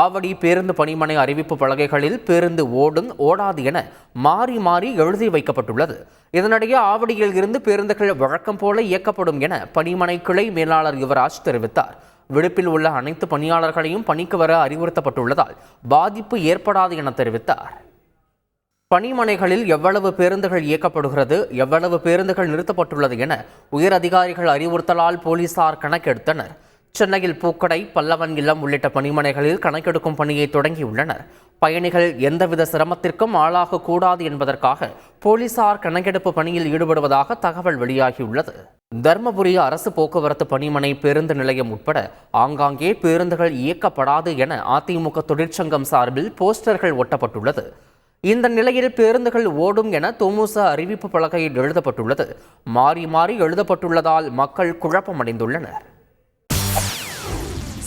ஆவடி பேருந்து பணிமனை அறிவிப்பு பலகைகளில் பேருந்து ஓடும் ஓடாது என மாறி மாறி எழுதி வைக்கப்பட்டுள்ளது. இதனிடையே ஆவடியில் இருந்து பேருந்துகள் வழக்கம் போல இயக்கப்படும் என பணிமனை கிளை மேலாளர் யுவராஜ் தெரிவித்தார். விடுப்பில் உள்ள அனைத்து பணியாளர்களையும் பணிக்கு வர அறிவுறுத்தப்பட்டுள்ளதால் பாதிப்பு ஏற்படாது என தெரிவித்தார். பணிமனைகளில் எவ்வளவு பேருந்துகள் இயக்கப்படுகிறது எவ்வளவு பேருந்துகள் நிறுத்தப்பட்டுள்ளது என உயர் அதிகாரிகள் அறிவுறுத்தலால் போலீசார் கணக்கெடுத்தனர். சென்னையில் பூக்கடை பல்லவன் இல்லம் உள்ளிட்ட பணிமனைகளில் கணக்கெடுக்கும் பணியை தொடங்கியுள்ளனர். பயணிகள் எந்தவித சிரமத்திற்கும் ஆளாகக்கூடாது என்பதற்காக போலீசார் கணக்கெடுப்பு பணியில் ஈடுபடுவதாக தகவல் வெளியாகியுள்ளது. தர்மபுரி அரசு போக்குவரத்து பணிமனை பேருந்து நிலையம் உட்பட ஆங்காங்கே பேருந்துகள் இயக்கப்படாது என அதிமுக தொழிற்சங்கம் சார்பில் போஸ்டர்கள் ஒட்டப்பட்டுள்ளது. இந்த நிலையில் பேருந்துகள் ஓடும் என தொமுச அறிவிப்பு பலகையில் எழுதப்பட்டுள்ளது. மாறி மாறி எழுதப்பட்டுள்ளதால் மக்கள் குழப்பமடைந்துள்ளனர்.